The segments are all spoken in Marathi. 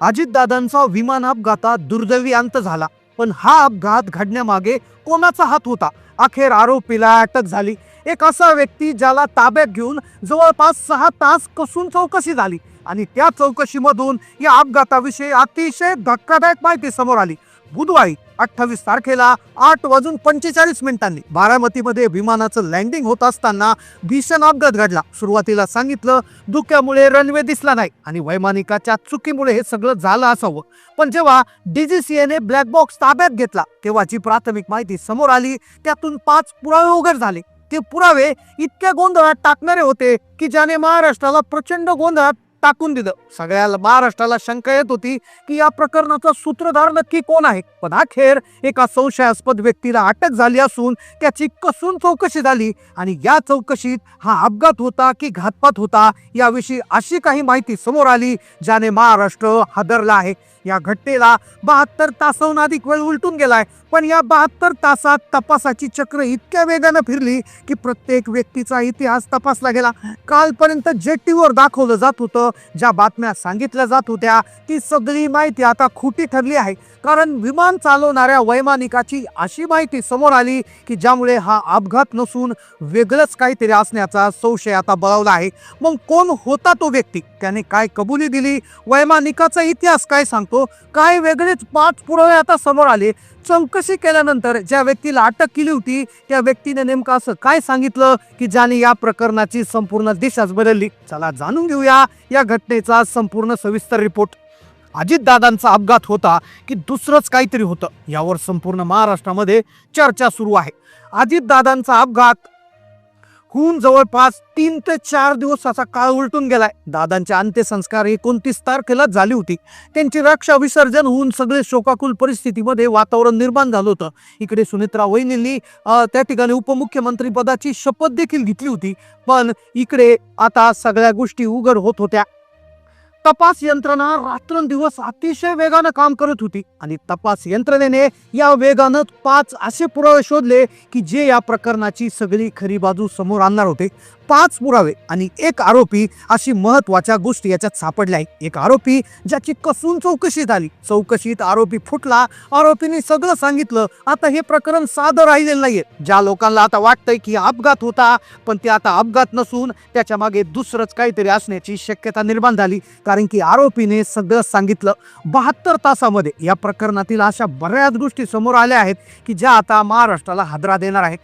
अजितदादांचा विमान अपघातात दुर्दैवी अंत झाला पण हा अपघात घडण्यामागे कोणाचा हात होता? अखेर आरोपीला अटक झाली. एक असा व्यक्ती ज्याला ताब्यात घेऊन जवळपास सहा तास कसून चौकशी झाली आणि त्या चौकशीमधून या अपघाताविषयी अतिशय धक्कादायक माहिती समोर आली. बुधवारी अठ्ठावीस तारखेला आठ वाजून पंचेचाळीस मिनिटांनी बारामतीमध्ये विमानाचं लँडिंग होत असताना भीषण अपघात घडला. सुरुवातीला सांगितलं धुक्यामुळे रनवे दिसला नाही आणि वैमानिकाच्या चुकीमुळे हे सगळं झालं असावं. पण जेव्हा डीजीसीएने ब्लॅक बॉक्स ताब्यात घेतला तेव्हाची प्राथमिक माहिती समोर आली त्यातून पाच पुरावे उघड झाले. ते पुरावे इतक्या गोंधळात टाकणारे होते की ज्याने महाराष्ट्राला प्रचंड गोंधळात टाकून दिलं. सगळ्या महाराष्ट्राला शंका येत होती की या प्रकरणाचा सूत्रधार नक्की कोण आहे? पण अखेर एका संशयास्पद व्यक्तीला अटक झाली असून त्याची कसून चौकशी झाली आणि या चौकशीत हा अपघात होता की घातपात होता याविषयी अशी काही माहिती समोर आली ज्याने महाराष्ट्र हादरला आहे. या घटनेला बहात्तर तासाहून अधिक वेळ उलटून गेलाय. पण या बहात्तर तासात तपासाची चक्र इतक्या वेगानं फिरली की प्रत्येक व्यक्तीचा इतिहास तपासला गेला. कालपर्यंत जेटीवर दाखवलं जात होतं ज्या बातम्या सांगितल्या जात होत्या ती सगळी माहिती आता खोटी ठरली आहे. कारण विमान चालवणाऱ्या वैमानिकाची अशी माहिती समोर आली की ज्यामुळे हा अपघात नसून वेगळंच काहीतरी असण्याचा संशय आता बळावला आहे. मग कोण होता तो व्यक्ती? त्याने काय कबुली दिली? वैमानिकाचा इतिहास काय सांगतो? काय वेगळेच पाच पुरावे आता समोर आले? चौकशी केल्यानंतर ज्या व्यक्तीला अटक केली होती त्या व्यक्तीने नेमकं असं काय सांगितलं की ज्याने या प्रकरणाची संपूर्ण दिशाच बदलली? चला जाणून घेऊया या घटनेचा संपूर्ण सविस्तर रिपोर्ट. अजितदादांचा अपघात होता की दुसरंच काहीतरी होतं. यावर संपूर्ण महाराष्ट्रामध्ये चर्चा सुरू आहे. अजितदादांचा अपघात खून जवळपास तीन ते चार दिवस असा काळ उलटून गेलाय. दादांचे अंत्यसंस्कार एकोणतीस तारखेला झाली होती. त्यांची रक्षा विसर्जन होऊन सगळे शोकाकुल परिस्थितीमध्ये वातावरण निर्माण झालं होतं. इकडे सुनित्रा वहिनींनी त्या ठिकाणी उपमुख्यमंत्री पदाची शपथ देखील घेतली होती. पण इकडे आता सगळ्या गोष्टी उघड होत होत्या. तपास यंत्रणा रात्रंदिवस अतिशय वेगानं काम करत होती. आणि तपास यंत्रणेने या वेगानं पाच असे पुरावे शोधले की जे या प्रकरणाची सगळी खरी बाजू समोर आणणार होते. पाच पुरावे आणि एक आरोपी अशी महत्त्वाच्या गोष्टी याच्यात सापडल्या. आहेत एक आरोपी ज्याची कसून चौकशी झाली. चौकशीत आरोपी फुटला. आरोपीने सगळं सांगितलं. आता हे प्रकरण साधं राहिलेलं नाहीये. ज्या लोकांना आता वाटतंय की अपघात होता पण ते आता अपघात नसून त्याच्यामागे दुसरंच काहीतरी असण्याची शक्यता निर्माण झाली. कारण की आरोपीने सगळं सांगितलं. बहात्तर तासामध्ये या प्रकरणातील अशा बऱ्याच गोष्टी समोर आल्या आहेत की ज्या आता महाराष्ट्राला हादरा देणार आहेत.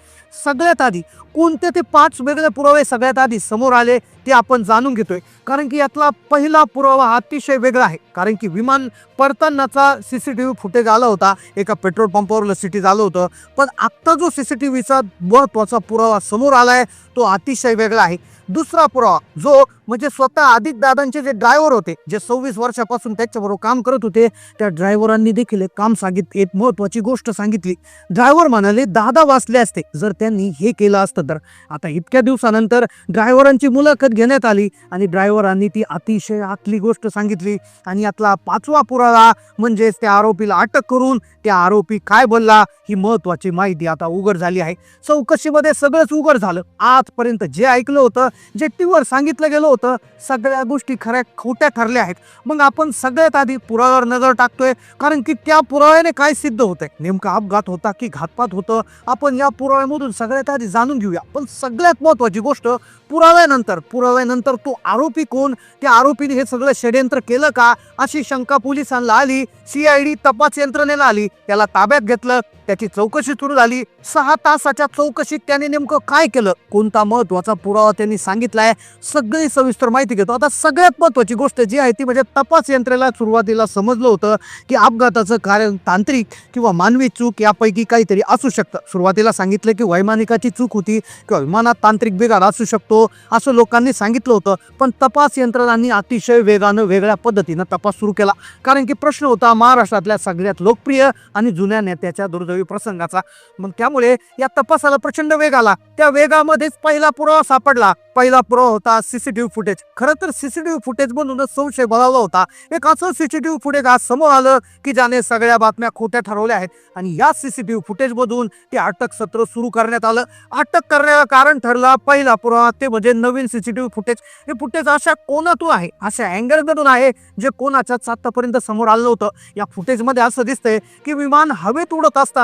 सगळ्यात आधी कोणते ते पाच वेगळे पुरावे सगळ्यात आधी समोर आले ते आपण जाणून घेतोय. कारण की यातला पहिला पुरावा अतिशय वेगळा आहे. कारण की विमान परतानाचा C C T V footage आला होता. एका पेट्रोल पंपावर सिटीज आलं होतं. पण आत्ता जो सी सी टी व्हीचा महत्त्वाचा पुरावा समोर आला आहे तो अतिशय वेगळा आहे. दुसरा पुरावा जो म्हणजे स्वतः आदित दादांचे जे ड्रायव्हर होते जे सव्वीस वर्षापासून त्याच्याबरोबर काम करत होते त्या ड्रायव्हरांनी देखील एक काम सांगितले एक महत्वाची गोष्ट सांगितली. ड्रायव्हर म्हणाले दादा वाचले असते जर त्यांनी हे केलं असतं तर. आता इतक्या दिवसानंतर ड्रायव्हरांची मुलाखत घेण्यात आली आणि ड्रायव्हरांनी ती अतिशय आतली गोष्ट सांगितली आणि यातला पाचवा पुरावा म्हणजेच त्या आरोपीला अटक करून त्या आरोपी काय बोलला ही महत्वाची माहिती आता उघड झाली आहे. चौकशीमध्ये सगळंच उघड झालं. आजपर्यंत जे ऐकलं होतं जे टीव्हीवर सांगितलं गेलं होतं सगळ्या गोष्टी खऱ्या खोट्या ठरल्या आहेत. मग आपण सगळ्यात आधी पुराव्यावर नजर टाकतोय कारण की त्या पुराव्याने काय सिद्ध होतंय? नेमका अपघात होता की घातपात होतं? आपण या पुराव्यामधून सगळ्यात आधी जाणून घेऊया. पण सगळ्यात महत्वाची गोष्ट पुराव्यानंतर. पुराव्यानंतर तो आरोपी कोण? त्या आरोपीने हे सगळं षडयंत्र केलं का? अशी शंका पोलिसांना आली सीआयडी तपास यंत्रणेला आली त्याला ताब्यात घेतलं. त्याची चौकशी सुरू झाली. सहा तासाच्या चौकशीत त्याने नेमकं काय केलं? कोणता महत्त्वाचा पुरावा त्यांनी सांगितलाय? सगळी सविस्तर माहिती घेतो. आता सगळ्यात महत्वाची गोष्ट जी आहे ती म्हणजे तपास यंत्रेला सुरुवातीला समजलं होतं की अपघाताचं कारण तांत्रिक किंवा मानवी चूक यापैकी काहीतरी असू शकतं. सुरुवातीला सांगितलं की वैमानिकाची चूक होती किंवा विमानात तांत्रिक बिघाड असू शकतो असं लोकांनी सांगितलं होतं. पण तपास यंत्रणांनी अतिशय वेगानं वेगळ्या पद्धतीनं तपास सुरू केला. कारण की प्रश्न होता महाराष्ट्रातल्या सगळ्यात लोकप्रिय आणि जुन्या नेत्याच्या दुर्दैव दुर्दैवी प्रसंगाचा. मग त्यामुळे या तपासाला प्रचंड वेग आला. त्या वेगामध्येच पहिला पुरावा सापडला. पहिला पुरावा होता सीसीटीव्ही फुटेज खरं तर सीसीटीव्ही फुटेज मधूनच संशय बळावला होता. एक असं सीसीटीव्ही फुटेज आज समोर आलं की ज्याने सगळ्या बातम्या खोट्या ठरवल्या आहेत. आणि या सीसीटीव्ही फुटेजमधून ते अटक सत्र सुरू करण्यात आलं. अटक करण्याला कारण ठरला पहिला पुरावा ते म्हणजे नवीन सीसीटीव्ही फुटेज हे फुटेज अशा कोणातून आहे? अशा अँगलमधून आहे जे कोणाच्याच आतापर्यंत समोर आलं होतं या फुटेजमध्ये असं दिसतंय की विमान हवेत उडत असताना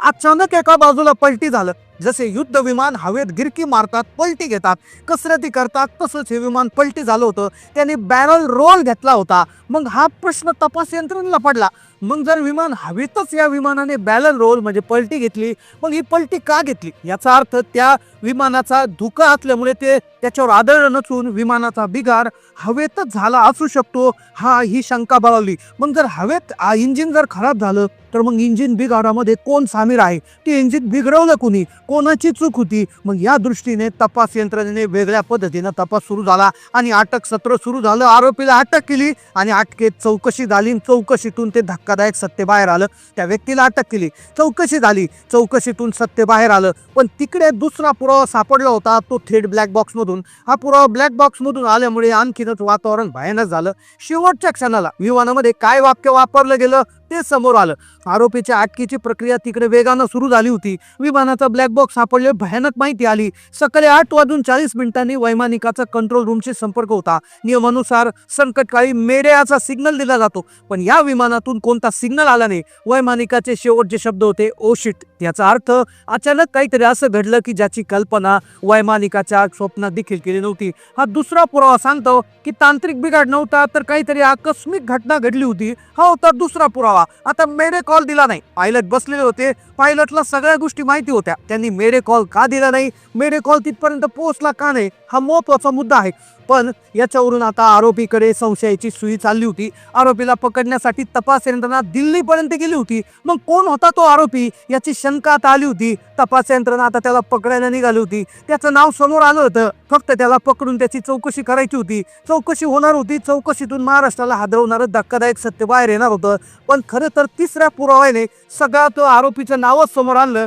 अचानक एका बाजूला पलटी झालं. जसे युद्ध विमान हवेत गिरकी मारतात पलटी घेतात कसरती करतात तसंच हे विमान पलटी झालं होतं. त्याने बॅरल रोल घेतला होता. मग हा प्रश्न तपास यंत्रणेला पडला. मग जर विमान हवेतच या विमानाने बॅरल रोल म्हणजे पलटी घेतली मग ही पलटी का घेतली? याचा अर्थ त्या विमानाचा धुका असल्यामुळे ते त्याच्यावर आदळ नसून विमानाचा बिगार हवेतच झाला असू शकतो हा ही शंका बळावली मग जर हवेत इंजिन जर खराब झालं तर मग इंजिन बिघाडामध्ये कोण सामील आहे? ते इंजिन बिघडवलं कुणी? कोणाची चूक होती? मग या दृष्टीने तपास यंत्रणेने वेगळ्या पद्धतीनं तपास सुरू झाला आणि अटक सत्र सुरू झालं. आरोपीला अटक केली आणि अटकेत चौकशी झाली. चौकशीतून ते धक्कादायक सत्य बाहेर आलं. त्या व्यक्तीला अटक केली. चौकशी झाली. चौकशीतून सत्य बाहेर आलं. पण तिकडे दुसरा पुरावा सापडला होता. तो थेट ब्लॅक बॉक्समधून हा पुरावा ब्लॅक बॉक्समधून आल्यामुळे आणखीनच वातावरण भयानक झालं. शेवटच्या क्षणाला विमानामध्ये काय वाक्य वापरलं गेलं? ते समोर आलं. आरोपीच्या अटकेची प्रक्रिया तिकडे वेगानं सुरू झाली होती. विमानाचा ब्लॅक बॉक्स सापडले भयानक माहिती आली. सकाळी आठ वाजून चाळीस मिनिटांनी वैमानिकाचा कंट्रोल रूमशी संपर्क होता. नियमानुसार संकटकाळी मेड्याचा सिग्नल दिला जातो. पण या विमानातून कोणता सिग्नल आला नाही. वैमानिकाचे शेवटचे शब्द होते oh ओ शिट याचा अर्थ अचानक काहीतरी असं घडलं की ज्याची कल्पना वैमानिकाच्या स्वप्नात देखील केली नव्हती. हा दुसरा पुरावा सांगतो की तांत्रिक बिघाड नव्हता तर काहीतरी आकस्मिक घटना घडली होती. हा होता दुसरा पुरावा. आता मेरे कॉल दिला नाही. पायलट बसलेले होते. पायलटला सगळ्या गोष्टी माहिती होत्या. त्यांनी मेरे कॉल का दिला नाही? मेरे कॉल तिथपर्यंत पोहोचला का नाही? हा महत्त्वाचा मुद्दा आहे. पण याच्यावरून आता आरोपीकडे संशयाची सुई चालली होती. आरोपीला पकडण्यासाठी तपास यंत्रणा दिल्लीपर्यंत गेली होती. मग कोण होता तो आरोपी? याची शंका आता आली होती. तपास यंत्रणा आता त्याला पकडायला निघाली होती. त्याचं नाव समोर आलं होतं. फक्त त्याला पकडून त्याची चौकशी करायची होती. चौकशी होणार होती. चौकशीतून महाराष्ट्राला हादरवणारं धक्कादायक सत्य बाहेर येणार होतं. पण खरं तर तिसऱ्या पुराव्याने सगळा तो आरोपीचं नावच समोर आणलं.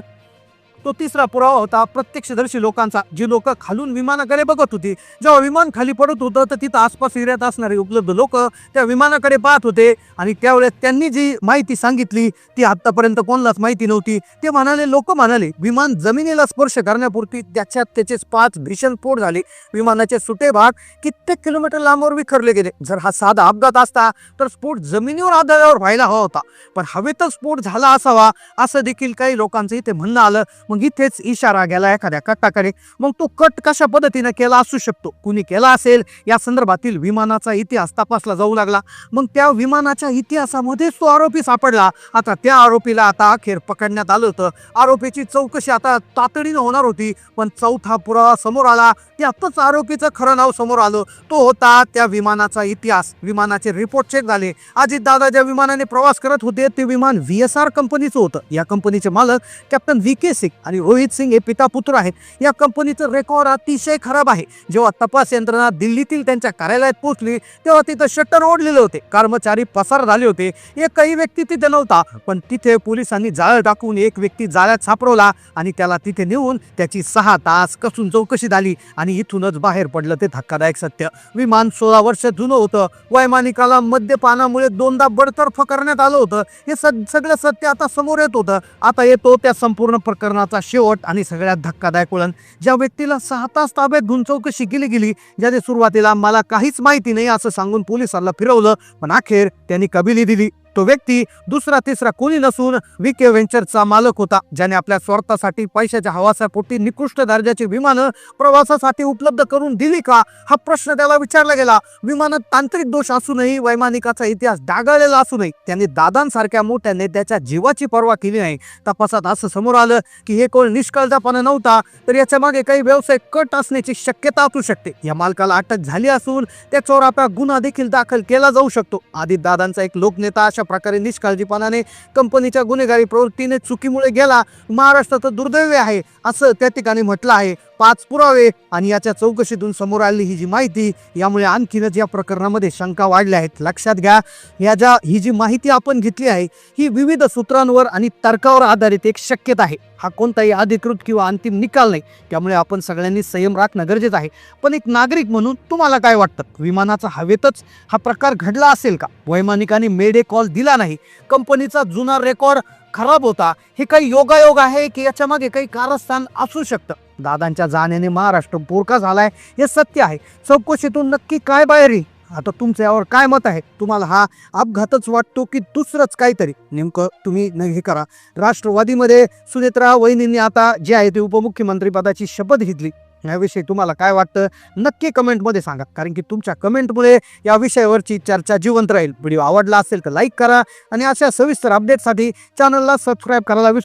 तो तिसरा पुरावा होता प्रत्यक्षदर्शी लोकांचा जी लोक खालून विमानाकडे बघत होती. जेव्हा विमान खाली पडत होतं तर तिथं आसपास एरियात असणारे उपलब्ध लोक त्या विमानाकडे पाहत होते. आणि त्यावेळेस त्यांनी जी माहिती सांगितली ती आतापर्यंत कोणालाच माहिती नव्हती. ते म्हणाले लोक म्हणाले विमान जमिनीला स्पर्श करण्यापुरती त्याच्यात त्याचे पाच भीषण स्फोट झाले. विमानाचे सुटे भाग कित्येक किलोमीटर लांबवर विखरले गेले. जर हा साधा अपघात असता तर स्फोट जमिनीवर आधारावर व्हायला हवा होता. पण हवेतच स्फोट झाला असावा असं देखील काही लोकांचं इथे म्हणणं आलं. मग इथेच इशारा गेला एखाद्या कटाकडे मग तो कट कशा पद्धतीनं केला असू शकतो? कुणी केला असेल? या संदर्भातील विमानाचा इतिहास तपासला जाऊ लागला. मग त्या विमानाच्या इतिहासामध्येच तो आरोपी सापडला. आता त्या आरोपीला आता अखेर पकडण्यात आलं होतं. आरोपीची चौकशी आता तातडीनं होणार होती. पण चौथा पुरावा समोर आला. त्यातच आरोपीचं खरं नाव समोर आलं. तो होता त्या विमानाचा इतिहास. विमानाचे रिपोर्ट चेक झाले. अजित दादा ज्या विमानाने प्रवास करत होते ते विमान व्ही एस आर कंपनीचं होतं. या कंपनीचे मालक कॅप्टन व्ही के सिंग. आणि रोहित सिंग हे पिता पुत्र आहेत. या कंपनीचं रेकॉर्ड अतिशय खराब आहे. जेव्हा तपास यंत्रणा दिल्लीतील त्यांच्या कार्यालयात पोहोचली तेव्हा तिथं शटर ओढलेले होते. कर्मचारी पसार झाले होते. एकही व्यक्ती तिथे नव्हता. पण तिथे पोलिसांनी जाळं टाकून एक व्यक्ती जाळ्यात सापडवला आणि त्याला तिथे नेऊन त्याची सहा तास कसून चौकशी झाली आणि इथूनच बाहेर पडलं ते धक्कादायक सत्य. विमान सोळा वर्ष जुनं होतं. वैमानिकाला मद्यपानामुळे दोनदा बडतर्फ करण्यात आलं होतं. हे सगळं सत्य आता समोर येत होतं. आता येतो त्या संपूर्ण प्रकरणात. प्रकरणाचा शेवट आणि सगळ्यात धक्कादायक वळण. ज्या व्यक्तीला सहा तास ताब्यात घेऊन चौकशी केली गेली ज्याने सुरुवातीला मला काहीच माहिती नाही असं सांगून पोलिसांना फिरवलं पण अखेर त्यांनी कबिली दिली. तो व्यक्ती दुसरा तिसरा कोणी नसून विके व्हेंचरचा मालक होता ज्याने आपल्या स्वार्थासाठी पैशाच्या हवासापोटी निकृष्ट दर्जाची विमानं प्रवासासाठी उपलब्ध करून दिली का? हा प्रश्न त्याला विचारला गेला. विमानात तांत्रिक दोष असूनही वैमानिकाचा इतिहास डागाळलेला असूनही त्यांनी दादांसारख्या मोठ्या नेत्याच्या जीवाची पर्वा केली नाही. तपासात असं समोर आलं की हे कोण निष्काळजापणा नव्हता तर याच्या मागे काही व्यवसाय कट असण्याची शक्यता असू शकते. या मालकाला अटक झाली असून त्या आता गुन्हा देखील दाखल केला जाऊ शकतो. आदित दादांचा एक लोकनेता अशा प्रकारे निष्काळजीपणाने कंपनीच्या गुन्हेगारी प्रवृत्तीने चुकीमुळे गेला. महाराष्ट्राचं दुर्दैव आहे असं त्या ठिकाणी म्हटलं आहे. पाच पुरावे आणि याच्या चौकशीतून समोर आलेली ही जी माहिती यामुळे आणखीनच या प्रकरणामध्ये शंका वाढल्या आहेत. लक्षात घ्या या ज्या ही जी माहिती आपण घेतली आहे ही विविध सूत्रांवर आणि तर्कावर आधारित एक शक्यता आहे. हा कोणताही अधिकृत किंवा अंतिम निकाल नाही. त्यामुळे आपण सगळ्यांनी संयम राखणं गरजेचं आहे. पण एक नागरिक म्हणून तुम्हाला काय वाटतं? विमानाचा हवेतच हा प्रकार घडला असेल का? वैमानिकाने मेडे कॉल दिला नाही. कंपनीचा जुना रेकॉर्ड खराब होता. हे काही योगायोग आहे की याच्यामागे काही कारस्थान असू शकतं? दादांच्या जाण्याने महाराष्ट्र पोरका झालाय हे सत्य आहे. चौकशीतून नक्की काय बाहेर येईल? आता तुमचं यावर काय मत आहे? तुम्हाला हा अपघातच वाटतो की दुसरंच काहीतरी? नेमकं तुम्ही हे करा. राष्ट्रवादीमध्ये सुनेत्रा वहिनींनी आता जे आहे ते उपमुख्यमंत्रीपदाची शपथ घेतली. याविषयी तुम्हाला काय वाटतं? नक्की कमेंटमध्ये सांगा. कारण की तुमच्या कमेंटमुळे या विषयावरची चर्चा जिवंत राहील. व्हिडिओ आवडला असेल तर लाईक करा. आणि अशा सविस्तर अपडेटसाठी चॅनलला सबस्क्राईब करायला विसरू